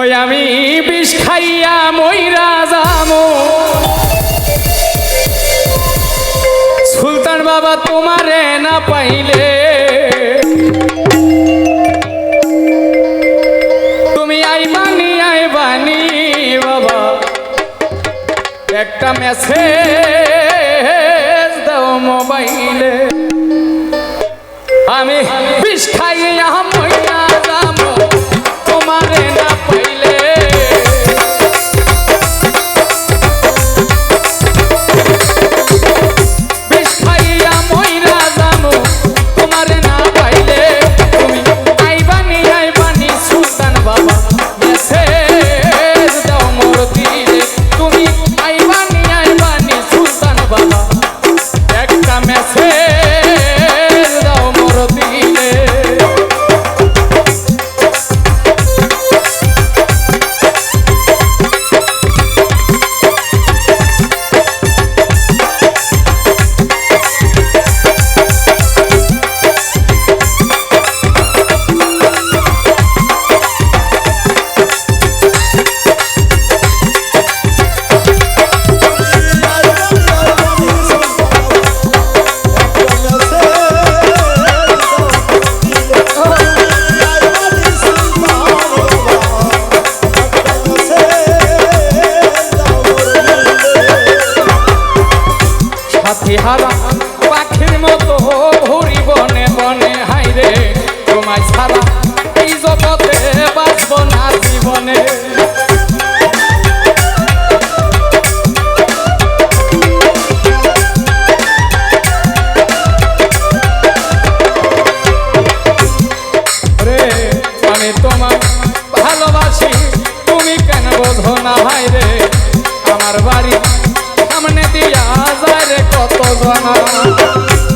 ওই আমি বিষ খাইয়া মইরা যামো সুলতান বাবা তোমারে না পাইলে। তুমি আই বানি আই বাবা। একটা মেসেজ দাও মোবাইলে। আমি বিষ খাইয়া পাখিহারা পাখির মতো ভুরি বনে বনে, হাইরে তোমায় ছাড়া এই জগতে বাঁচব না জীবনে। ভালোবাসি, তুমি কেন বোঝো না ভাই রে আমার বাড়ি কত গনা